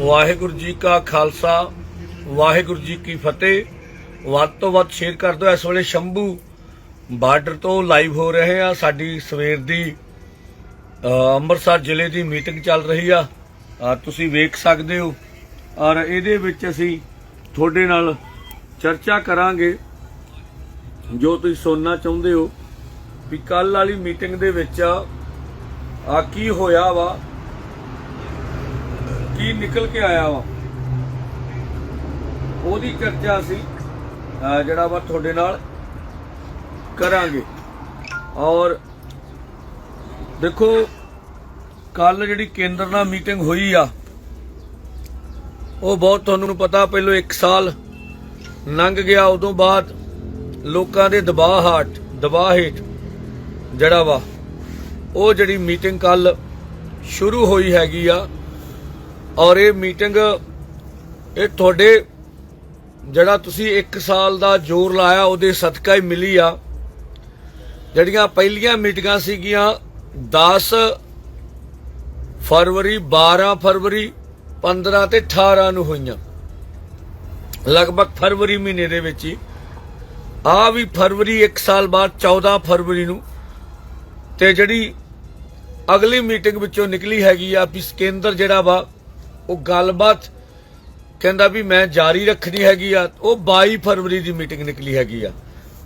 ਵਾਹਿਗੁਰੂ ਜੀ ਕਾ ਖਾਲਸਾ, ਵਾਹਿਗੁਰੂ ਜੀ ਕੀ ਫਤਿਹ। ਵੱਧ ਤੋਂ ਵੱਧ ਸ਼ੇਅਰ ਕਰ ਦਿਓ ਇਸ ਵੇਲੇ ਸ਼ੰਭੂ। ਬਾਰਡਰ ਤੋਂ ਲਾਈਵ ਹੋ ਰਹੇ ਆ, ਸਾਡੀ ਸਵੇਰ ਦੀ ਅੰਮ੍ਰਿਤਸਰ ਜ਼ਿਲ੍ਹੇ ਦੀ ਮੀਟਿੰਗ ਚੱਲ ਰਹੀ ਆ। ਤੁਸੀਂ ਵੇਖ ਸਕਦੇ ਹੋ। ਔਰ ਇਹਦੇ ਵਿੱਚ ਅਸੀਂ ਤੁਹਾਡੇ ਨਾਲ ਚਰਚਾ ਕਰਾਂਗੇ। ਜੋ ਤੁਸੀਂ ਸੁਣਨਾ ਚਾਹੁੰਦੇ ਹੋ, ਵੀ ਕੱਲ ਵਾਲੀ ਮੀਟਿੰਗ ਦੇ ਵਿੱਚ ਆ ਕੀ ਹੋਇਆ ਵਾ ਕੀ ਨਿਕਲ ਕੇ ਆਇਆ ਵਾ? ਉਹਦੀ ਚਰਚਾ ਅਸੀਂ ਜਿਹੜਾ ਵਾ ਤੁਹਾਡੇ ਨਾਲ ਕਰਾਂਗੇ। ਔਰ ਦੇਖੋ ਕੱਲ ਜਿਹੜੀ ਕੇਂਦਰ ਨਾਲ ਮੀਟਿੰਗ ਹੋਈ ਆ, ਉਹ ਬਹੁਤ ਤੁਹਾਨੂੰ ਪਤਾ, ਪਹਿਲਾਂ 1 ਸਾਲ ਲੰਘ ਗਿਆ, ਉਦੋਂ ਬਾਅਦ ਲੋਕਾਂ ਦੇ ਦਬਾਅ ਹਾਟ ਦਬਾਅ ਹੇਠ ਜਿਹੜਾ ਵਾ, ਉਹ ਜਿਹੜੀ ਮੀਟਿੰਗ ਕੱਲ ਸ਼ੁਰੂ ਹੋਈ ਹੈਗੀ ਆ। ਔਰ ਇਹ ਮੀਟਿੰਗ, ਇਹ ਤੁਹਾਡੇ ਜਿਹੜਾ ਤੁਸੀਂ 1 ਸਾਲ ਦਾ ਜ਼ੋਰ ਲਾਇਆ, ਉਹਦੇ ਸਦਕਾ ਹੀ ਮਿਲੀ ਆ। ਜਿਹੜੀਆਂ ਪਹਿਲੀਆਂ ਮੀਟਿੰਗਾਂ ਸੀਗੀਆਂ 10 ਫਰਵਰੀ 12 ਫਰਵਰੀ 15 ਤੇ 18 ਨੂੰ ਹੋਈਆਂ। ਲਗਭਗ ਫਰਵਰੀ ਮਹੀਨੇ ਦੇ ਵਿੱਚ ਹੀ। ਆ ਵੀ ਫਰਵਰੀ 1 ਸਾਲ ਬਾਅਦ 14 ਫਰਵਰੀ ਨੂੰ। ਤੇ ਜਿਹੜੀ ਅਗਲੀ ਮੀਟਿੰਗ ਵਿੱਚੋਂ ਨਿਕਲੀ ਹੈਗੀ ਆ, ਵੀ ਕੇਂਦਰ ਜਿਹੜਾ ਵਾ ਉਹ ਗੱਲਬਾਤ ਕਹਿੰਦਾ ਵੀ ਮੈਂ ਜਾਰੀ ਰੱਖਣੀ ਹੈਗੀ ਆ, ਉਹ 22 ਫਰਵਰੀ ਦੀ ਮੀਟਿੰਗ ਨਿਕਲੀ ਹੈਗੀ ਆ।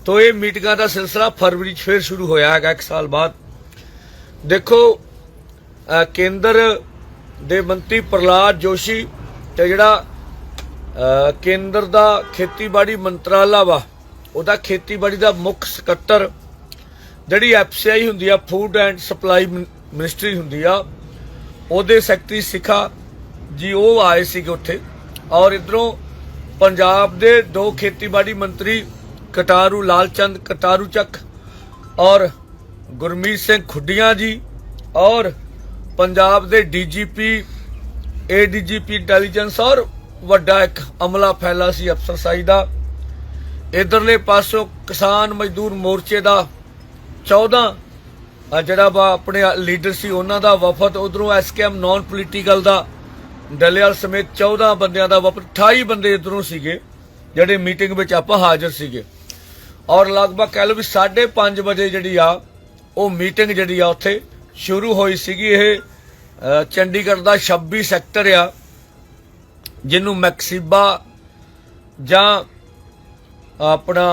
ਤੋ ਇਹ ਮੀਟਿੰਗਾਂ ਦਾ ਸਿਲਸਿਲਾ ਫਰਵਰੀ 'ਚ ਫਿਰ ਸ਼ੁਰੂ ਹੋਇਆ ਹੈਗਾ, ਇੱਕ ਸਾਲ ਬਾਅਦ। ਦੇਖੋ ਕੇਂਦਰ ਦੇ ਮੰਤਰੀ ਪ੍ਰਲਾਦ ਜੋਸ਼ੀ ਤੇ ਜਿਹੜਾ ਕੇਂਦਰ ਦਾ ਖੇਤੀਬਾੜੀ ਮੰਤਰਾਲਾ ਵਾ, ਉਹਦਾ ਖੇਤੀਬਾੜੀ ਦਾ ਮੁੱਖ ਸਕੱਤਰ ਜਿਹੜੀ ਐਫਸੀਆਈ ਹੁੰਦੀ ਆ, ਫੂਡ ਐਂਡ ਸਪਲਾਈ ਮਿਨਿਸਟਰੀ ਹੁੰਦੀ ਆ, ਉਹਦੇ ਸੈਕਟਰੀ ਸਿਖਾ ਜੀ, ਉਹ ਆਏ ਸੀਗੇ ਉੱਥੇ। ਔਰ ਇਧਰੋਂ ਪੰਜਾਬ ਦੇ ਦੋ ਖੇਤੀਬਾੜੀ ਮੰਤਰੀ ਕਟਾਰੂ, ਲਾਲਚੰਦ ਕਟਾਰੂ ਚੱਕ ਔਰ ਗੁਰਮੀਤ ਸਿੰਘ ਖੁੱਡੀਆਂ ਜੀ ਔਰ ਪੰਜਾਬ ਦੇ ਡੀਜੀਪੀ, ਏਡੀਜੀਪੀ ਇੰਟੈਲੀਜੈਂਸ ਔਰ ਵੱਡਾ ਇੱਕ ਅਮਲਾ ਫੈਲਾ ਸੀ ਅਫਸਰਸ਼ਾਹੀ ਦਾ। ਇਧਰਲੇ ਪਾਸੋਂ ਕਿਸਾਨ ਮਜ਼ਦੂਰ ਮੋਰਚੇ ਦਾ 14 ਜਿਹੜਾ ਵਾ ਆਪਣੇ ਲੀਡਰ ਸੀ ਉਹਨਾਂ ਦਾ ਵਫਦ, ਉਧਰੋਂ ਐਸਕੇਐਮ ਨਾਨ ਪੋਲੀਟੀਕਲ ਦਾ ਡਲਿਆਲ ਸਮੇਤ 14 ਬੰਦਿਆਂ ਦਾ ਵਾਪਰ 28 ਬੰਦੇ ਇਧਰੋਂ ਸੀਗੇ, ਜਿਹੜੇ ਮੀਟਿੰਗ ਵਿੱਚ ਆਪਾਂ ਹਾਜ਼ਰ ਸੀਗੇ। ਔਰ ਲਗਭਗ ਕਹਿ ਲਓ ਵੀ 5:30 ਵਜੇ ਜਿਹੜੀ ਆ, ਉਹ ਮੀਟਿੰਗ ਜਿਹੜੀ ਆ ਉੱਥੇ ਸ਼ੁਰੂ ਹੋਈ ਸੀਗੀ। ਇਹ ਚੰਡੀਗੜ੍ਹ ਦਾ 26 ਸੈਕਟਰ ਆ, ਜਿਹਨੂੰ ਮੈਕਸੀਬਾ ਜਾਂ ਆਪਣਾ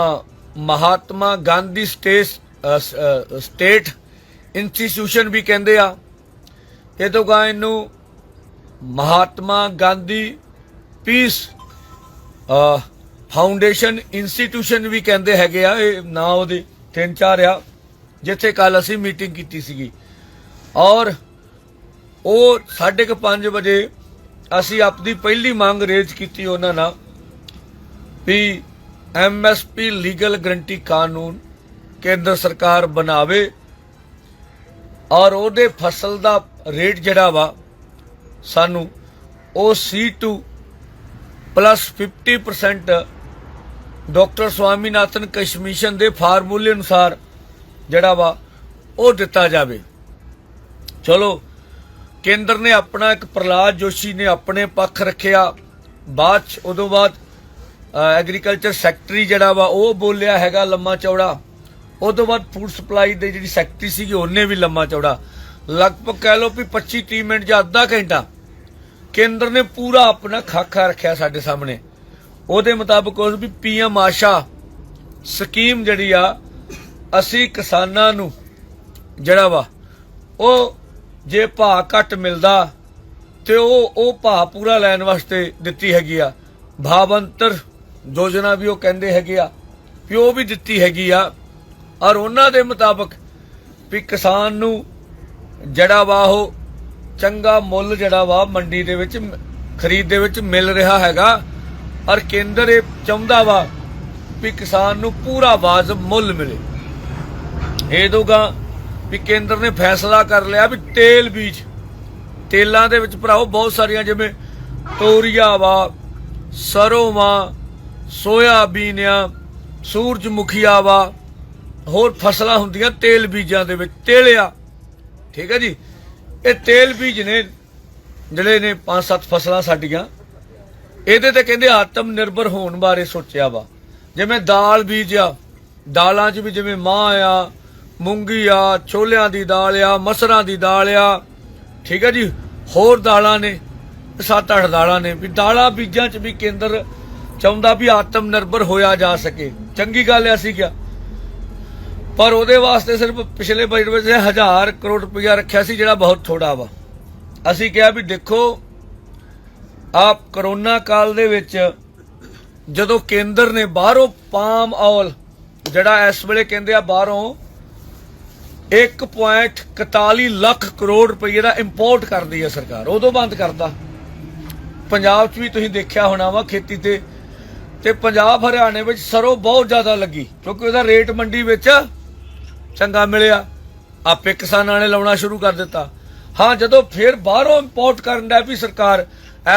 Mahatma Gandhi state state institution ਵੀ ਕਹਿੰਦੇ ਆ। ਇਹ ਤੋਂ ਗਾ ਇਹਨੂੰ Mahatma Gandhi peace foundation institution ਵੀ ਕਹਿੰਦੇ ਹੈਗੇ ਆ, ਇਹ ਨਾਂ ਉਹਦੇ ਤਿੰਨ ਚਾਰ ਆ, ਜਿੱਥੇ ਕੱਲ ਅਸੀਂ ਮੀਟਿੰਗ ਕੀਤੀ ਸੀਗੀ। ਔਰ ਉਹ 5:30 ਵਜੇ ਅਸੀਂ ਆਪਣੀ ਪਹਿਲੀ ਮੰਗ ਰੇਜ਼ ਕੀਤੀ ਉਹਨਾਂ ਨਾਲ ਵੀ ਐਮਐਸਪੀ ਲੀਗਲ ਗਰੰਟੀ ਕਾਨੂੰਨ ਕੇਂਦਰ ਸਰਕਾਰ ਬਣਾਵੇ ਔਰ ਉਹਦੇ ਫਸਲ ਦਾ ਰੇਟ ਜਿਹੜਾ ਵਾ ਸਾਨੂੰ ਉਹ C2 ਪਲੱਸ 50% ਡਾਕਟਰ ਸਵਾਮੀਨਾਥਨ ਕਸ਼ਮੀਸ਼ਨ ਦੇ ਫਾਰਮੂਲੇ ਅਨੁਸਾਰ ਜਿਹੜਾ ਵਾ ਉਹ ਦਿੱਤਾ ਜਾਵੇ। ਚਲੋ, ਕੇਂਦਰ ਨੇ ਆਪਣਾ ਇੱਕ ਪ੍ਰਲਾਦ ਜੋਸ਼ੀ ਨੇ ਆਪਣੇ ਪੱਖ ਰੱਖਿਆ। ਬਾਅਦ ਚ ਉਦੋਂ ਬਾਅਦ ਐਗਰੀਕਲਚਰ ਸੈਕਟਰੀ ਜਿਹੜਾ ਵਾ ਉਹ ਬੋਲਿਆ ਹੈਗਾ ਲੰਮਾ ਚੌੜਾ। ਉਦੋਂ ਬਾਅਦ ਫੂਡ ਸਪਲਾਈ ਦੇ ਜਿਹੜੀ ਸੈਕਟਰੀ ਸੀਗੀ ਉਹਨੇ ਵੀ ਲੰਮਾ ਚੌੜਾ। ਲਗਭਗ ਕਹਿ ਲਓ ਵੀ 25 30 ਮਿੰਟ ਜਾਂ ਅੱਧਾ ਘੰਟਾ ਕੇਂਦਰ ਨੇ ਪੂਰਾ ਆਪਣਾ ਖਾਕਾ ਰੱਖਿਆ ਸਾਡੇ ਸਾਹਮਣੇ। ਉਹਦੇ ਮੁਤਾਬਕ ਉਹ ਵੀ ਪੀਐਮ ਆਸ਼ਾ ਸਕੀਮ ਜਿਹੜੀ ਆ, ਅਸੀਂ ਕਿਸਾਨਾਂ ਨੂੰ ਜਿਹੜਾ ਵਾ, ਉਹ ਜੇ ਭਾਅ ਘੱਟ ਮਿਲਦਾ ਤੇ ਉਹ ਉਹ ਭਾਅ ਪੂਰਾ ਲੈਣ ਵਾਸਤੇ ਦਿੱਤੀ ਹੈਗੀ ਆ। ਭਾਵੰਤਰ ਯੋਜਨਾ ਵੀ ਉਹ ਕਹਿੰਦੇ ਹੈਗੇ ਆ, ਵੀ ਉਹ ਵੀ ਦਿੱਤੀ ਹੈਗੀ ਆ। ਔਰ ਉਹਨਾਂ ਦੇ ਮੁਤਾਬਕ ਵੀ ਕਿਸਾਨ ਨੂੰ ਜਿਹੜਾ ਵਾ ਉਹ ਚੰਗਾ ਮੁੱਲ ਜਿਹੜਾ ਵਾ ਮੰਡੀ ਦੇ ਵਿੱਚ ਖਰੀਦ ਦੇ ਵਿੱਚ ਮਿਲ ਰਿਹਾ ਹੈਗਾ। ਔਰ ਕੇਂਦਰ ਇਹ ਚਾਹੁੰਦਾ ਵਾ ਵੀ ਕਿਸਾਨ ਨੂੰ ਪੂਰਾ ਵਾਜਬ ਮੁੱਲ ਮਿਲੇ। ਇਹ ਦੋਗਾ ਵੀ ਕੇਂਦਰ ਨੇ ਫੈਸਲਾ ਕਰ ਲਿਆ ਵੀ ਤੇਲ ਬੀਜ। ਤੇਲਾਂ ਦੇ ਵਿੱਚ ਭਰਾਓ ਬਹੁਤ ਸਾਰੀਆਂ ਜਿਵੇਂ ਤੋਰੀਆ ਵਾ, ਸਰੋਂ ਵਾ, ਸੋਇਆਬੀਨ ਆ ਸੂਰਜਮੁਖੀਆ ਵਾ, ਹੋਰ ਫਸਲਾਂ ਹੁੰਦੀਆਂ ਤੇਲ ਬੀਜਾਂ ਦੇ ਵਿੱਚ ਤੇਲਿਆ ਠੀਕ ਹੈ ਜੀ? ਇਹ ਤੇਲ ਬੀਜ ਨੇ, ਜਿਹੜੇ ਨੇ ਪੰਜ ਸੱਤ ਫਸਲਾਂ ਸਾਡੀਆਂ, ਇਹਦੇ ਤੇ ਕਹਿੰਦੇ ਆਤਮ ਨਿਰਭਰ ਹੋਣ ਬਾਰੇ ਸੋਚਿਆ ਵਾ। ਜਿਵੇਂ ਦਾਲ ਬੀਜ ਆ, ਦਾਲਾਂ 'ਚ ਵੀ ਜਿਵੇਂ ਮਾਂ ਆ, ਮੂੰਗੀ ਆ, ਛੋਲਿਆਂ ਦੀ ਦਾਲ ਆ, ਮਸਰਾਂ ਦੀ ਦਾਲ ਆ, ਠੀਕ ਹੈ ਜੀ? ਹੋਰ ਦਾਲਾਂ ਨੇ, ਸੱਤ ਅੱਠ ਦਾਲਾਂ ਨੇ। ਵੀ ਦਾਲਾਂ ਬੀਜਾਂ 'ਚ ਵੀ ਕੇਂਦਰ ਚਾਹੁੰਦਾ ਵੀ ਆਤਮ ਨਿਰਭਰ ਹੋਇਆ ਜਾ ਸਕੇ। ਚੰਗੀ ਗੱਲ ਐ ਅਸੀਂ ਕਿਹਾ। ਪਰ ਉਹਦੇ ਵਾਸਤੇ ਸਿਰਫ ਪਿਛਲੇ ਬਜਟ ਵਿੱਚ 1000 ਕਰੋੜ ਰੁਪਇਆ ਰੱਖਿਆ ਸੀ, ਜਿਹੜਾ ਬਹੁਤ ਥੋੜਾ ਵਾ। ਅਸੀਂ ਕਿਹਾ ਵੀ ਦੇਖੋ, ਆਪ ਕਰੋਨਾ ਕਾਲ ਦੇ ਵਿੱਚ ਜਦੋਂ ਕੇਂਦਰ ਨੇ ਬਾਹਰੋਂ ਪਾਮ ਆਇਲ ਜਿਹੜਾ ਇਸ ਵੇਲੇ ਕਹਿੰਦੇ ਆ ਬਾਹਰੋਂ 1.41 ਲੱਖ ਕਰੋੜ ਰੁਪਏ ਦਾ ਇੰਪੋਰਟ ਕਰਦੀ ਹੈ ਸਰਕਾਰ, ਉਦੋਂ ਬੰਦ ਕਰਦਾ। ਪੰਜਾਬ 'ਚ ਵੀ ਤੁਸੀਂ ਦੇਖਿਆ ਹੋਣਾ ਵਾ ਖੇਤੀ ਤੇ ਤੇ ਪੰਜਾਬ ਹਰਿਆਣੇ ਵਿੱਚ ਸਰੋਂ ਬਹੁਤ ਜ਼ਿਆਦਾ ਲੱਗੀ, ਕਿਉਂਕਿ ਉਹਦਾ ਰੇਟ ਮੰਡੀ ਵਿੱਚ ਚੰਗਾ ਮਿਲਿਆ। ਆਪੇ ਕਿਸਾਨਾਂ ਨੇ ਲਾਉਣਾ ਸ਼ੁਰੂ ਕਰ ਦਿੱਤਾ। ਹਾਂ, ਜਦੋਂ ਫਿਰ ਬਾਹਰੋਂ ਇੰਪੋਰਟ ਕਰਨ ਦਾ ਵੀ ਸਰਕਾਰ,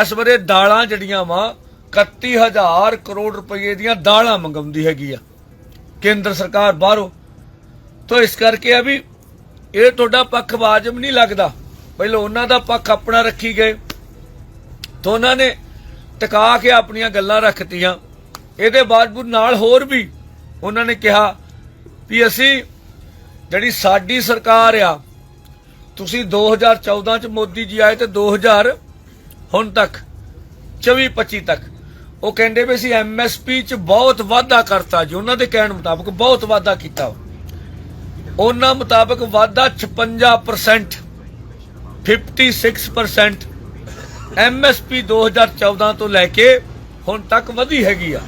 ਇਸ ਵੇਲੇ ਦਾਲਾਂ ਜੜੀਆਂ ਵਾ 31000 ਕਰੋੜ ਰੁਪਏ ਦੀਆਂ ਦਾਲਾਂ ਮੰਗਾਉਂਦੀ ਹੈਗੀ ਆ। ਕੇਂਦਰ ਸਰਕਾਰ ਬਾਹਰੋਂ। ਤੋਂ ਇਸ ਕਰਕੇ ਆ ਵੀ ਇਹ ਤੁਹਾਡਾ ਪੱਖ ਵਾਜਬ ਨਹੀਂ ਲੱਗਦਾ। ਪਹਿਲਾਂ ਉਹਨਾਂ ਦਾ ਪੱਖ ਆਪਣਾ ਰੱਖੀ ਗਏ। ਤੋਂ ਉਹਨਾਂ ਨੇ ਟਿਕਾ ਕੇ ਆਪਣੀਆਂ ਗੱਲਾਂ ਰੱਖਤੀਆਂ। ਇਹਦੇ ਬਾਵਜੂਦ ਨਾਲ ਹੋਰ ਵੀ ਉਹਨਾਂ ਨੇ ਕਿਹਾ ਵੀ ਅਸੀਂ ਜਿਹੜੀ ਸਾਡੀ ਸਰਕਾਰ ਆ, ਤੁਸੀਂ 2014 ਚ ਮੋਦੀ ਜੀ ਆਏ ਤੇ 2000 ਹੁਣ ਤੱਕ 24 25 ਤੱਕ। ਉਹ ਕਹਿੰਦੇ ਵੀ ਅਸੀਂ ਐਮਐਸਪੀ ਚ ਬਹੁਤ ਵਾਧਾ ਕਰਤਾ ਜੀ, ਉਹਨਾਂ ਦੇ ਕਹਿਣ ਮੁਤਾਬਕ ਬਹੁਤ ਵਾਧਾ ਕੀਤਾ ਉਹਨਾਂ ਮੁਤਾਬਕ ਵਾਧਾ 56% 56% ਐਮਐਸਪੀ 2014 ਤੋਂ ਲੈ ਕੇ ਹੁਣ ਤੱਕ ਵਧੀ ਹੈਗੀ ਆ।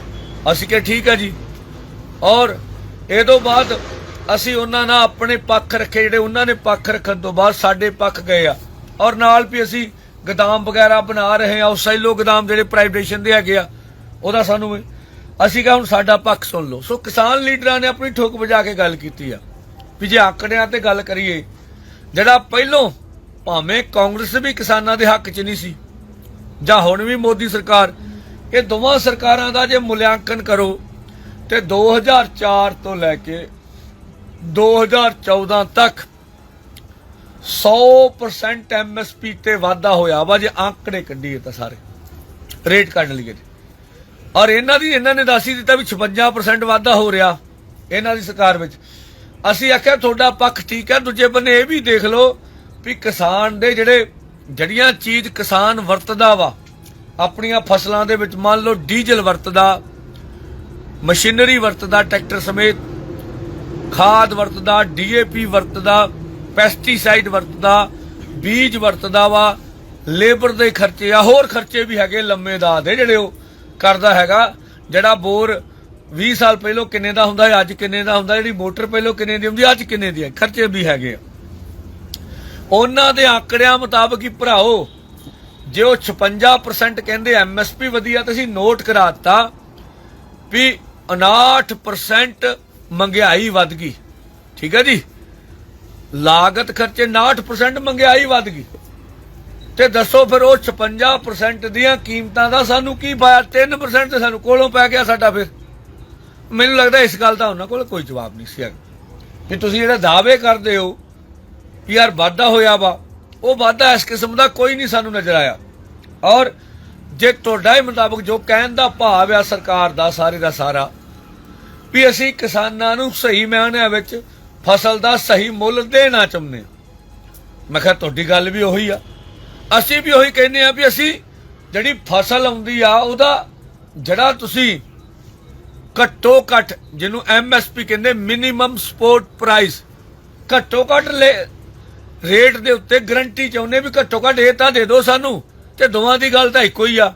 ਅਸੀਂ ਕਿਹਾ ਠੀਕ ਆ ਜੀ। ਔਰ ਇਹ ਤੋਂ ਬਾਅਦ ਅਸੀਂ ਉਹਨਾਂ ਨਾਲ ਆਪਣੇ ਪੱਖ ਰੱਖੇ, ਜਿਹੜੇ ਉਹਨਾਂ ਨੇ ਪੱਖ ਰੱਖਣ ਤੋਂ ਬਾਅਦ ਸਾਡੇ ਪੱਖ ਗਏ ਆ। ਔਰ ਨਾਲ ਵੀ ਅਸੀਂ ਗਦਾਮ ਵਗੈਰਾ ਬਣਾ ਰਹੇ ਆ ਉਹ ਸੈਲੋ ਗਦਾਮ ਜਿਹੜੇ ਪ੍ਰਾਈਵੇਟੇਸ਼ਨ ਦੇ ਹੈਗੇ ਆ, ਉਹਦਾ ਸਾਨੂੰ ਅਸੀਂ ਕਹਾਂ ਹੁਣ ਸਾਡਾ ਪੱਖ ਸੁਣ ਲਓ। ਸੋ ਕਿਸਾਨ ਲੀਡਰਾਂ ਨੇ ਆਪਣੀ ਠੋਕ ਵਜਾ ਕੇ ਗੱਲ ਕੀਤੀ ਆ। ਵੀ ਜੇ ਆਕੜਿਆਂ ਤੇ ਗੱਲ ਕਰੀਏ, ਜਿਹੜਾ ਪਹਿਲੋਂ ਭਾਵੇਂ ਕਾਂਗਰਸ ਵੀ ਕਿਸਾਨਾਂ ਦੇ ਹੱਕ 'ਚ ਨਹੀਂ ਸੀ, ਜਾਂ ਹੁਣ ਵੀ ਮੋਦੀ ਸਰਕਾਰ, ਇਹ ਦੋਵਾਂ ਸਰਕਾਰਾਂ ਦਾ ਜੇ ਮੁਲਾਂਕਣ ਕਰੋ, ਤੇ 2004 ਤੋਂ ਲੈ ਕੇ 2014 ਤੱਕ 100% ਐਮਐਸਪੀ ਤੇ ਵਾਧਾ ਹੋਇਆ ਵਾ, ਜੇ ਆંકੜੇ ਕੱਢੀਏ ਤਾਂ ਸਾਰੇ। ਰੇਟ ਕੱਢ ਲਈਏ ਔਰ ਇਹਨਾਂ ਦੀ, ਇਹਨਾਂ ਨੇ ਦੱਸ ਹੀ ਦਿੱਤਾ ਵੀ 56% ਵਾਧਾ ਹੋ ਰਿਹਾ ਇਹਨਾਂ ਦੀ ਸਰਕਾਰ ਵਿੱਚ। ਅਸੀਂ ਆਖਿਆ, ਤੁਹਾਡਾ ਪੱਖ ਠੀਕ ਹੈ, ਦੂਜੇ ਬੰਨੇ ਇਹ ਵੀ ਦੇਖ ਲਓ ਵੀ ਕਿਸਾਨ ਦੇ ਜਿਹੜੇ, ਜੜੀਆਂ ਚੀਜ਼ ਕਿਸਾਨ ਵਰਤਦਾ ਵਾ, ਆਪਣੀਆਂ ਫਸਲਾਂ ਦੇ ਵਿੱਚ ਮੰਨ ਲਓ ਡੀਜ਼ਲ ਵਰਤਦਾ, ਮਸ਼ੀਨਰੀ ਵਰਤਦਾ, ਟਰੈਕਟਰ ਸਮੇਤ ਖਾਦ ਵਰਤਦਾ, ਡੀਏਪੀ ਵਰਤਦਾ ਪੈਸਟੀਸਾਈਡ ਵਰਤਦਾ, ਬੀਜ ਵਰਤਦਾ ਵਾ, ਲੇਬਰ ਦੇ ਖਰਚੇ ਆ, ਹੋਰ ਖਰਚੇ ਵੀ ਹੈਗੇ ਲੰਮੇ ਦਾ ਦੇ ਜਿਹੜੇ ਉਹ ਕਰਦਾ ਹੈਗਾ। ਜਿਹੜਾ ਬੋਰ 20 ਸਾਲ ਪਹਿਲਾਂ ਕਿੰਨੇ ਦਾ ਹੁੰਦਾ ਹੈ, ਅੱਜ ਕਿੰਨੇ ਦਾ ਹੁੰਦਾ ਜਿਹੜੀ ਮੋਟਰ ਪਹਿਲਾਂ ਕਿੰਨੇ ਦੀ ਹੁੰਦੀ ਅੱਜ ਕਿੰਨੇ ਦੀ ਹੈ, ਖਰਚੇ ਵੀ ਹੈਗੇ ਆ। ਉਹਨਾਂ ਦੇ ਆંકੜਿਆਂ ਮੁਤਾਬਕ ਹੀ ਭਰਾਓ, ਜੇ ਉਹ 56% ਕਹਿੰਦੇ ਐਮਐਸਪੀ ਵਧੀਆ, ਤੇ ਅਸੀਂ ਨੋਟ ਕਰਾਤਾ ਵੀ 59% ਮੰਗਿਆਈ ਵੱਧ ਗਈ। ਠੀਕ ਹੈ ਜੀ? ਲਾਗਤ ਖਰਚੇ 59% ਮਹਿੰਗਾਈ ਵੱਧ ਗਈ। ਤੇ ਦੱਸੋ ਫਿਰ ਉਹ 56% ਦੀਆਂ ਕੀਮਤਾਂ ਦਾ ਸਾਨੂੰ ਕੀ ਪਾਇਆ 3% ਤੇ ਸਾਨੂੰ ਕੋਲੋਂ ਪੈ ਗਿਆ ਸਾਡਾ ਫਿਰ। ਮੈਨੂੰ ਲੱਗਦਾ ਇਸ ਗੱਲ ਦਾ ਉਹਨਾਂ ਕੋਲ ਕੋਈ ਜਵਾਬ ਨਹੀਂ ਸੀ ਹੈਗਾ। ਵੀ ਤੁਸੀਂ ਜਿਹੜੇ ਦਾਅਵੇ ਕਰਦੇ ਹੋ ਵੀ ਯਾਰ ਵਾਧਾ ਹੋਇਆ ਵਾ। ਉਹ ਵਾਧਾ ਇਸ ਕਿਸਮ ਦਾ ਕੋਈ ਨਹੀਂ ਸਾਨੂੰ ਨਜ਼ਰ ਆਇਆ। ਔਰ ਜੇ ਤੁਹਾਡਾ ਹੀ ਮੁਤਾਬਕ ਜੋ ਕਹਿਣ ਦਾ ਭਾਵ ਆ ਸਰਕਾਰ ਦਾ, ਸਾਰੇ ਦਾ ਸਾਰਾ ਵੀ ਅਸੀਂ ਕਿਸਾਨਾਂ ਨੂੰ ਸਹੀ ਮਾਇਨਿਆਂ ਵਿੱਚ ਫਸਲ ਦਾ ਸਹੀ ਮੁੱਲ ਦੇਣਾ ਚਾਹੁੰਦੇ ਹਾਂ। ਮੈਂ ਕਿਹਾ ਤੁਹਾਡੀ ਗੱਲ ਵੀ ਉਹੀ ਆ। ਅਸੀਂ ਵੀ ਉਹੀ ਕਹਿੰਦੇ ਆ ਵੀ ਅਸੀਂ ਜਿਹੜੀ ਫਸਲ ਆਉਂਦੀ ਆ, ਉਹਦਾ ਜਿਹੜਾ ਤੁਸੀਂ ਘੱਟੋ ਘੱਟ ਜਿਹਨੂੰ ਐਮਐਸਪੀ ਕਹਿੰਦੇ ਮਿਨੀਮਮ ਸਪੋਰਟ ਪ੍ਰਾਈਸ ਘੱਟੋ ਘੱਟ ਰੇਟ ਦੇ ਉੱਤੇ ਗਰੰਟੀ ਚਾਹੁੰਦੇ ਵੀ ਘੱਟੋ ਘੱਟ ਇਹ ਤਾਂ ਦੇ ਦਿਓ ਸਾਨੂੰ ਤੇ ਦੋਵਾਂ ਦੀ ਗੱਲ ਤਾਂ ਇੱਕੋ ਹੀ ਆ।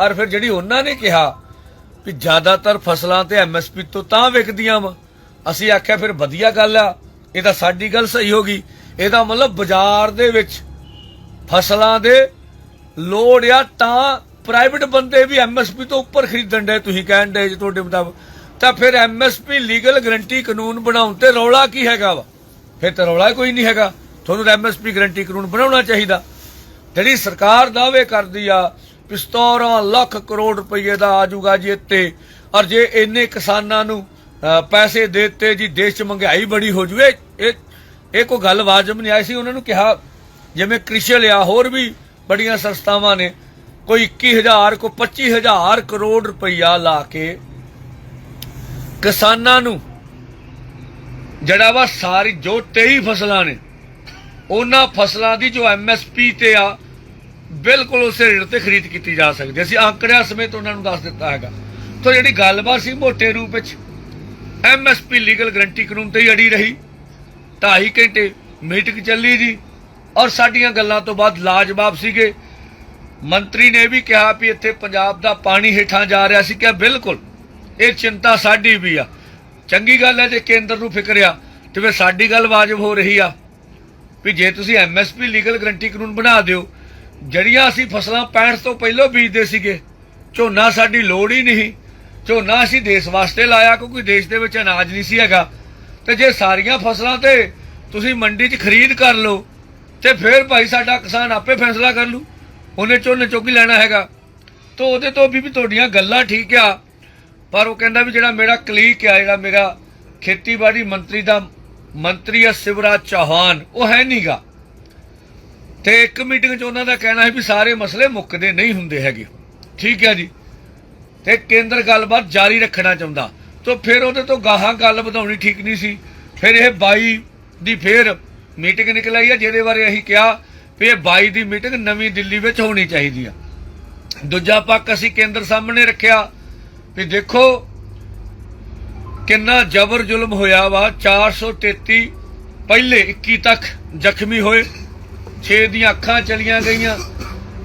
ਔਰ ਫਿਰ ਜਿਹੜੀ ਉਹਨਾਂ ਨੇ ਕਿਹਾ ਵੀ ਜ਼ਿਆਦਾਤਰ ਫਸਲਾਂ ਤੇ ਐਮਐਸਪੀ ਤੋਂ ਤਾਂ ਵਿਕਦੀਆਂ ਵਾ। ਅਸੀਂ ਆਖਿਆ, ਫਿਰ ਵਧੀਆ ਗੱਲ ਆ, ਇਹ ਤਾਂ ਸਾਡੀ ਗੱਲ ਸਹੀ ਹੋ ਗਈ। ਇਹਦਾ ਮਤਲਬ ਬਾਜ਼ਾਰ ਦੇ ਵਿੱਚ ਫਸਲਾਂ ਦੇ ਲੋੜ ਆ, ਤਾਂ ਪ੍ਰਾਈਵੇਟ ਬੰਦੇ ਵੀ ਐਮਐਸਪੀ ਤੋਂ ਉੱਪਰ ਖਰੀਦਣ ਦੇ ਤੁਸੀਂ ਕਹਿਣ ਦੇ ਤੁਹਾਡੇ ਮੁਤਾਬਕ। ਤਾਂ ਫਿਰ ਐਮਐਸਪੀ ਲੀਗਲ ਗਰੰਟੀ ਕਾਨੂੰਨ ਬਣਾਉਣ ਤੇ ਰੌਲਾ ਕੀ ਹੈਗਾ ਵਾ? ਫਿਰ ਤਾਂ ਰੌਲਾ ਕੋਈ ਨਹੀਂ ਹੈਗਾ। ਤੁਹਾਨੂੰ ਐਮਐਸਪੀ ਗਰੰਟੀ ਕਾਨੂੰਨ ਬਣਾਉਣਾ ਚਾਹੀਦਾ। ਜਿਹੜੀ ਸਰਕਾਰ ਦਾਅਵੇ ਕਰਦੀ ਆ ਵੀ 17 ਲੱਖ ਕਰੋੜ ਰੁਪਏ ਦਾ ਆਜੂਗਾ ਜੀ ਇੱਥੇ। ਔਰ ਜੇ ਇੰਨੇ ਕਿਸਾਨਾਂ ਨੂੰ ਪੈਸੇ ਦਿੱਤੇ ਜੀ, ਦੇਸ਼ 'ਚ ਮਹਿੰਗਾਈ ਬੜੀ ਹੋ ਜੂਏ, ਇਹ ਇਹ ਕੋਈ ਗੱਲ ਵਾਜਬ ਨਹੀਂ ਆਈ ਸੀ। ਉਹਨਾਂ ਨੂੰ ਕਿਹਾ, ਜਿਵੇਂ ਕ੍ਰਿਸ਼ਲ ਆ ਹੋਰ ਵੀ ਬੜੀਆਂ ਸੰਸਥਾਵਾਂ ਨੇ, ਕੋਈ 21000 ਕੋ 25000 ਕਰੋੜ ਰੁਪਈਆ ਲਾ ਕੇ ਕਿਸਾਨਾਂ ਨੂੰ, ਜਿਹੜਾ ਵਾ ਸਾਰੀ ਜੋ 23 ਫਸਲਾਂ ਨੇ, ਉਹਨਾਂ ਫਸਲਾਂ ਦੀ ਜੋ ਐਮਐਸਪੀ ਤੇ ਆ ਬਿਲਕੁਲ ਉਸੇ ਰੇਟ ਤੇ ਖਰੀਦ ਕੀਤੀ ਜਾ ਸਕਦੀ ਅਸੀਂ ਆਂਕੜਿਆਂ ਸਮੇਤ ਉਹਨਾਂ ਨੂੰ ਦੱਸ ਦਿੱਤਾ ਹੈਗਾ। ਤੋਂ ਜਿਹੜੀ ਗੱਲਬਾਤ ਸੀ ਮੋਟੇ ਰੂਪ ਵਿੱਚ ਐਮਐਸਪੀ ਲੀਗਲ ਗਰੰਟੀ ਕਾਨੂੰਨ ਤੇ ਹੀ ਅੜੀ ਰਹੀ। ਢਾਈ ਘੰਟੇ ਮੀਟਿੰਗ ਚੱਲੀ ਜੀ ਔਰ ਸਾਡੀਆਂ ਗੱਲਾਂ ਤੋਂ ਬਾਅਦ ਲਾਜਵਾਬ ਸੀਗੇ। ਮੰਤਰੀ ਨੇ ਵੀ ਕਿਹਾ ਵੀ ਇੱਥੇ ਪੰਜਾਬ ਦਾ ਪਾਣੀ ਹੇਠਾਂ ਜਾ ਰਿਹਾ ਸੀ। ਕਿਹਾ ਬਿਲਕੁਲ, ਇਹ ਚਿੰਤਾ ਸਾਡੀ ਵੀ ਆ। ਚੰਗੀ ਗੱਲ ਹੈ ਜੇ ਕੇਂਦਰ ਨੂੰ ਫਿਕਰ ਆ, ਤੇ ਫਿਰ ਸਾਡੀ ਗੱਲ ਵਾਜਬ ਹੋ ਰਹੀ ਆ। ਵੀ ਜੇ ਤੁਸੀਂ ਐਮਐਸਪੀ ਲੀਗਲ ਗਰੰਟੀ ਕਾਨੂੰਨ ਬਣਾ ਦਿਓ ਜਿਹੜੀਆਂ ਅਸੀਂ ਫਸਲਾਂ 65 ਤੋਂ ਪਹਿਲਾਂ ਬੀਜਦੇ ਸੀਗੇ, ਝੋਨਾ ਸਾਡੀ ਲੋੜ ਹੀ ਨਹੀਂ। ਝੋਨਾ ਅਸੀਂ ਦੇਸ਼ ਵਾਸਤੇ ਲਾਇਆ, ਕਿਉਂਕਿ ਦੇਸ਼ ਦੇ ਵਿੱਚ ਅਨਾਜ ਨਹੀਂ ਸੀ ਹੈਗਾ। ਤੇ ਜੇ ਸਾਰੀਆਂ ਫਸਲਾਂ ਤੇ ਤੁਸੀਂ ਮੰਡੀ 'ਚ ਖਰੀਦ ਕਰ ਲਓ, ਤੇ ਫਿਰ ਭਾਈ ਸਾਡਾ ਕਿਸਾਨ ਆਪੇ ਫੈਸਲਾ ਕਰ ਲੂ, ਉਹਨੇ ਝੋਨੇ ਚੁੱਕ ਲੈਣਾ ਹੈਗਾ? ਤਾਂ ਉਹਦੇ ਤੋਂ ਵੀ ਵੀ ਤੁਹਾਡੀਆਂ ਗੱਲਾਂ ਠੀਕ ਆ, ਪਰ ਉਹ ਕਹਿੰਦਾ ਵੀ ਜਿਹੜਾ ਮੇਰਾ ਕਲੀਕ ਆ, ਜਿਹੜਾ ਮੇਰਾ ਖੇਤੀਬਾੜੀ ਮੰਤਰੀ ਦਾ ਮੰਤਰੀ ਆ ਸਿਵਰਾਜ ਚੌਹਾਨ, ਉਹ ਹੈ ਨਹੀਂਗਾ ਤੇ ਇੱਕ ਮੀਟਿੰਗ 'ਚ ਉਹਨਾਂ ਦਾ ਕਹਿਣਾ ਹੈ ਵੀ ਸਾਰੇ ਮਸਲੇ ਮੁੱਕਦੇ ਨਹੀਂ ਹੁੰਦੇ ਹੈਗੇ। ਠੀਕ ਹੈ ਜੀ। ਤੇ ਕੇਂਦਰ ਗੱਲਬਾਤ ਜਾਰੀ ਰੱਖਣਾ ਚਾਹੁੰਦਾ। ਤਾਂ ਫਿਰ ਉਹਦੇ ਤੋਂ ਗਾਹਾਂ ਗੱਲ ਵਧਾਉਣੀ ਠੀਕ ਨਹੀਂ ਸੀ। ਫਿਰ ਇਹ 22 ਦੀ ਫਿਰ ਮੀਟਿੰਗ ਨਿਕਲ ਆਈ ਹੈ, ਜਿਹਦੇ ਬਾਰੇ ਅਸੀਂ ਕਿਹਾ ਵੀ ਇਹ 22 ਦੀ ਮੀਟਿੰਗ ਨਵੀਂ ਦਿੱਲੀ ਵਿੱਚ ਹੋਣੀ ਚਾਹੀਦੀ ਆ। ਦੂਜਾ ਪੱਖ ਅਸੀਂ ਕੇਂਦਰ ਸਾਹਮਣੇ ਰੱਖਿਆ ਵੀ ਦੇਖੋ ਕਿੰਨਾ ਜ਼ਬਰ ਜ਼ੁਲਮ ਹੋਇਆ ਵਾ 433 ਪਹਿਲੇ 21 ਤੱਕ ਜ਼ਖਮੀ ਹੋਏ। 6 ਦੀਆਂ ਅੱਖਾਂ ਚਲੀਆਂ ਗਈਆਂ।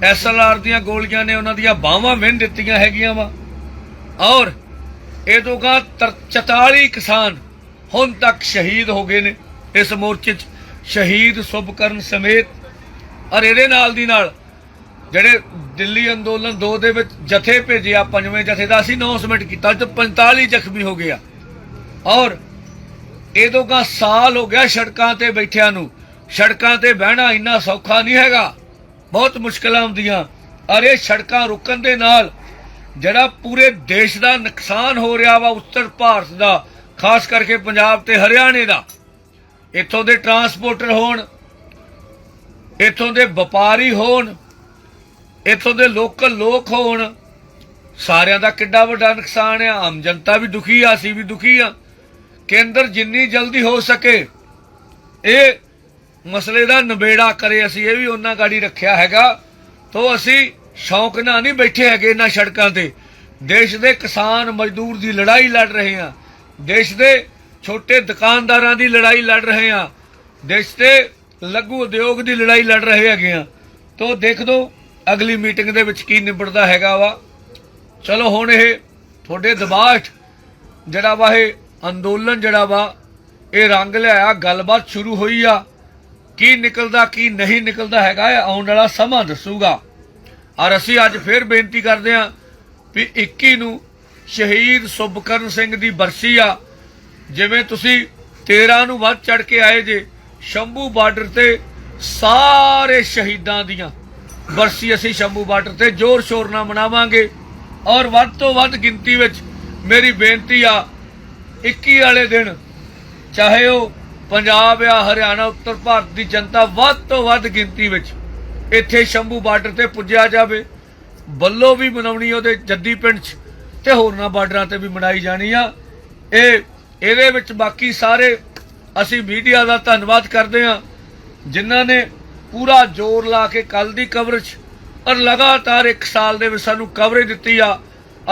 ਐਸਐਲਆਰ ਦੀਆਂ ਗੋਲੀਆਂ ਨੇ ਉਹਨਾਂ ਦੀਆਂ ਬਾਹਾਂ ਵਿੰਨ ਦਿੱਤੀਆਂ ਹੈਗੀਆਂ ਵਾ। ਔਰ ਇਹ ਦੋਗਾ 44 ਕਿਸਾਨ ਹੁਣ ਤੱਕ ਸ਼ਹੀਦ ਹੋ ਗਏ ਨੇ। ਇਸ ਮੋਰਚੇ 'ਚ ਸ਼ਹੀਦ ਸੁਭਕਰਨ ਸਮੇਤ ਔਰ ਇਹਦੇ ਨਾਲ ਦੀ ਨਾਲ ਜਿਹੜੇ ਦਿੱਲੀ ਅੰਦੋਲਨ 2 ਦੇ ਵਿੱਚ ਜਥੇ ਭੇਜਿਆ, ਪੰਜਵੇਂ ਜਥੇ ਦਾ ਅਸੀਂ ਅਨਾਉਂਸਮੈਂਟ ਕੀਤਾ ਤੇ 45 ਜ਼ਖਮੀ ਹੋ ਗਿਆ ਔਰ ਇਹ ਦੋਗਾ ਸਾਲ ਹੋ ਗਿਆ ਸੜਕਾਂ ਤੇ ਬੈਠਿਆਂ ਨੂੰ। ਸੜਕਾਂ ਤੇ ਬਹਿਣਾ ਇੰਨਾ ਸੌਖਾ ਨਹੀਂ ਹੈਗਾ। ਬਹੁਤ ਮੁਸ਼ਕਲਾਂ ਹੁੰਦੀਆਂ। ਔਰ ਇਹ ਸੜਕਾਂ ਰੁਕਣ ਦੇ ਨਾਲ ਜਿਹੜਾ ਪੂਰੇ ਦੇਸ਼ ਦਾ ਨੁਕਸਾਨ ਹੋ ਰਿਹਾ ਵਾ ਉੱਤਰ ਭਾਰਤ ਦਾ, ਖਾਸ ਕਰਕੇ ਪੰਜਾਬ ਤੇ ਹਰਿਆਣੇ ਦਾ। ਇੱਥੋਂ ਦੇ ਟਰਾਂਸਪੋਰਟਰ ਹੋਣ, ਇੱਥੋਂ ਦੇ ਵਪਾਰੀ ਹੋਣ, ਇੱਥੋਂ ਦੇ ਲੋਕਲ ਲੋਕ ਹੋਣ, ਸਾਰਿਆਂ ਦਾ ਕਿੱਡਾ ਵੱਡਾ ਨੁਕਸਾਨ ਆ। ਆਮ ਜਨਤਾ ਵੀ ਦੁਖੀ ਆ, ਅਸੀਂ ਵੀ ਦੁਖੀ ਆ। ਕੇਂਦਰ ਜਿੰਨੀ ਜਲਦੀ ਹੋ ਸਕੇ, ਇਹ ਮਸਲੇ ਦਾ ਨਿਬੇੜਾ ਕਰੇ ਅਸੀਂ, ਇਹ ਵੀ ਉਹਨਾਂ ਗਾੜੀ ਰੱਖਿਆ ਹੈਗਾ। ਤੋਂ ਅਸੀਂ ਸ਼ੌਂਕ ਨਾਲ ਨਹੀਂ ਬੈਠੇ ਹੈਗੇ ਇਹਨਾਂ ਸੜਕਾਂ ਤੇ। ਦੇਸ਼ ਦੇ ਕਿਸਾਨ ਮਜ਼ਦੂਰ ਦੀ ਲੜਾਈ ਲੜ ਰਹੇ ਆ। ਦੇਸ਼ ਦੇ ਛੋਟੇ ਦੁਕਾਨਦਾਰਾਂ ਦੀ ਲੜਾਈ ਲੜ ਰਹੇ ਆ। ਦੇਸ਼ ਦੇ ਲਘੂ ਉਦਯੋਗ ਦੀ ਲੜਾਈ ਲੜ ਰਹੇ ਹੈਗੇ ਆ। ਤੋਂ ਦੇਖ ਦੋ, ਅਗਲੀ ਮੀਟਿੰਗ ਦੇ ਵਿੱਚ ਕੀ ਨਿਬੜਦਾ ਹੈਗਾ ਵਾ। ਚਲੋ ਹੁਣ ਇਹ ਤੁਹਾਡੇ ਦਬਾਅ ਜਿਹੜਾ ਵਾ, ਇਹ ਅੰਦੋਲਨ ਜਿਹੜਾ ਵਾ, ਇਹ ਰੰਗ ਲਿਆਇਆ, ਗੱਲਬਾਤ ਸ਼ੁਰੂ ਹੋਈ ਆ। ਕੀ ਨਿਕਲਦਾ, ਕੀ ਨਹੀਂ ਨਿਕਲਦਾ ਹੈਗਾ, ਇਹ ਆਉਣ ਵਾਲਾ ਸਮਾਂ ਦੱਸੂਗਾ। ਔਰ ਅਸੀਂ ਅੱਜ ਫੇਰ ਬੇਨਤੀ ਕਰਦੇ ਹਾਂ ਵੀ 21 ਨੂੰ ਸ਼ਹੀਦ ਸੁਭਕਰਨ ਸਿੰਘ ਦੀ ਬਰਸੀ ਆ। ਜਿਵੇਂ ਤੁਸੀਂ 13 ਨੂੰ ਵੱਧ ਚੜ ਕੇ ਆਏ ਜੇ, ਸ਼ੰਭੂ ਬਾਰਡਰ ਤੇ ਸਾਰੇ ਸ਼ਹੀਦਾਂ ਦੀਆਂ ਬਰਸੀ ਅਸੀਂ ਸ਼ੰਭੂ ਬਾਰਡਰ ਤੇ ਜ਼ੋਰ ਸ਼ੋਰ ਨਾਲ ਮਨਾਵਾਂਗੇ। ਔਰ ਵੱਧ ਤੋਂ ਵੱਧ ਗਿਣਤੀ ਵਿੱਚ ਮੇਰੀ ਬੇਨਤੀ ਆ 21 ਵਾਲੇ ਦਿਨ, ਚਾਹੇ ਉਹ ਪੰਜਾਬ ਆ, ਹਰਿਆਣਾ, ਉੱਤਰ ਭਾਰਤ ਦੀ ਜਨਤਾ ਵੱਧ ਤੋਂ ਵੱਧ ਗਿਣਤੀ ਵਿੱਚ ਇੱਥੇ ਸ਼ੰਭੂ ਬਾਰਡਰ ਤੇ ਪੁੱਜਿਆ ਜਾਵੇ। ਬੱਲੋ ਵੀ ਮਨਾਉਣੀ ਉਹਦੇ ਜੱਦੀ ਪਿੰਡ 'ਚ ਤੇ ਹੋਰਨਾਂ ਬਾਰਡਰਾਂ ਤੇ ਵੀ ਮਨਾਈ ਜਾਣੀ ਆ। ਇਹ, ਇਹਦੇ ਵਿੱਚ ਬਾਕੀ ਸਾਰੇ ਅਸੀਂ ਮੀਡੀਆ ਦਾ ਧੰਨਵਾਦ ਕਰਦੇ ਹਾਂ ਜਿਨ੍ਹਾਂ ਨੇ ਪੂਰਾ ਜ਼ੋਰ ਲਾ ਕੇ ਕੱਲ ਦੀ ਕਵਰੇਜ ਔਰ ਲਗਾਤਾਰ 1 ਸਾਲ ਦੇ ਵਿੱਚ ਸਾਨੂੰ ਕਵਰੇਜ ਦਿੱਤੀ ਆ।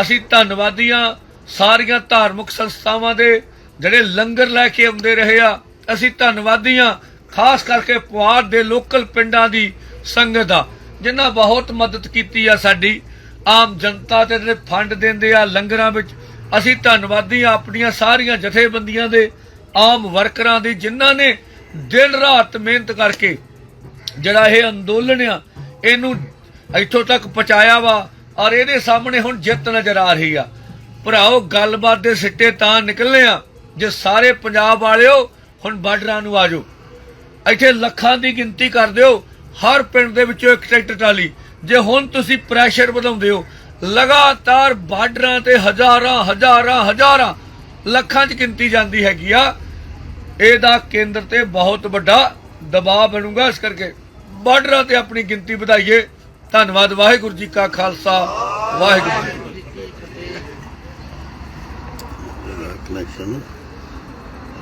ਅਸੀਂ ਧੰਨਵਾਦੀ ਹਾਂ ਸਾਰੀਆਂ ਧਾਰਮਿਕ ਸੰਸਥਾਵਾਂ ਦੇ ਜਿਹੜੇ ਲੰਗਰ ਲੈ ਕੇ ਆਉਂਦੇ ਰਹੇ ਆ। ਅਸੀਂ ਧੰਨਵਾਦੀ ਹਾਂ ਖਾਸ ਕਰਕੇ ਪੁਆਧ ਦੇ ਲੋਕਲ ਪਿੰਡਾਂ ਦੀ ਸੰਗਤ ਦਾ, ਜਿਨ੍ਹਾਂ ਬਹੁਤ ਮਦਦ ਕੀਤੀ ਆ ਸਾਡੀ। ਆਮ ਜਨਤਾ ਤੇ ਜਿਹੜੇ ਫੰਡ ਦਿੰਦੇ ਆ ਲੰਗਰਾਂ ਵਿੱਚ, ਅਸੀਂ ਧੰਨਵਾਦੀ ਹਾਂ ਆਪਣੀਆਂ ਸਾਰੀਆਂ ਜਥੇਬੰਦੀਆਂ ਦੇ, ਆਮ ਵਰਕਰਾਂ ਦੀ, ਜਿਨ੍ਹਾਂ ਨੇ ਦਿਨ ਰਾਤ ਮਿਹਨਤ ਕਰਕੇ ਜਿਹੜਾ ਇਹ ਅੰਦੋਲਨ ਆ, ਇਹਨੂੰ ਇੱਥੋਂ ਤੱਕ ਪਹੁੰਚਾਇਆ ਵਾ ਔਰ ਇਹਦੇ ਸਾਹਮਣੇ ਹੁਣ ਜਿੱਤ ਨਜ਼ਰ ਆ ਰਹੀ ਆ। ਭਰਾਓ, ਗੱਲਬਾਤ ਦੇ ਸਿੱਟੇ ਤਾਂ ਨਿਕਲਨੇ ਆ, ਜੇ ਸਾਰੇ ਪੰਜਾਬ ਵਾਲਿਓ ਹੁਣ ਬਾਰਡਰਾਂ ਨੂੰ ਆਜੋ। ਇੱਥੇ ਲੱਖਾਂ ਦੀ ਗਿਣਤੀ ਕਰ ਦਿਓ ਹਰ ਪਿੰਡ ਦੇ ਵਿੱਚੋਂ ਇੱਕ ਟਰੈਕਟਰ ਟਰਾਲੀ। ਜੇ ਹੁਣ ਤੁਸੀਂ ਪ੍ਰੈਸ਼ਰ ਵਧਾਉਂਦੇ ਹੋ, ਲਗਾਤਾਰ ਬਾਰਡਰਾਂ ਤੇ ਹਜ਼ਾਰਾਂ ਹਜ਼ਾਰਾਂ ਹਜ਼ਾਰਾਂ ਲੱਖਾਂ 'ਚ ਗਿਣਤੀ ਜਾਂਦੀ ਹੈਗੀ ਆ। ਇਹਦਾ ਕੇਂਦਰ ਤੇ ਬਹੁਤ ਵੱਡਾ ਦਬਾਅ ਬਣੂਗਾ ਇਸ ਕਰਕੇ। ਬਾਰਡਰਾਂ ਤੇ ਆਪਣੀ ਗਿਣਤੀ ਵਧਾਈਏ। ਧੰਨਵਾਦ, ਵਾਹਿਗੁਰੂ ਜੀ ਕਾ ਖਾਲਸਾ, ਵਾਹਿਗੁਰੂ ਜੀ ਕਨੈਕਸ਼ਨ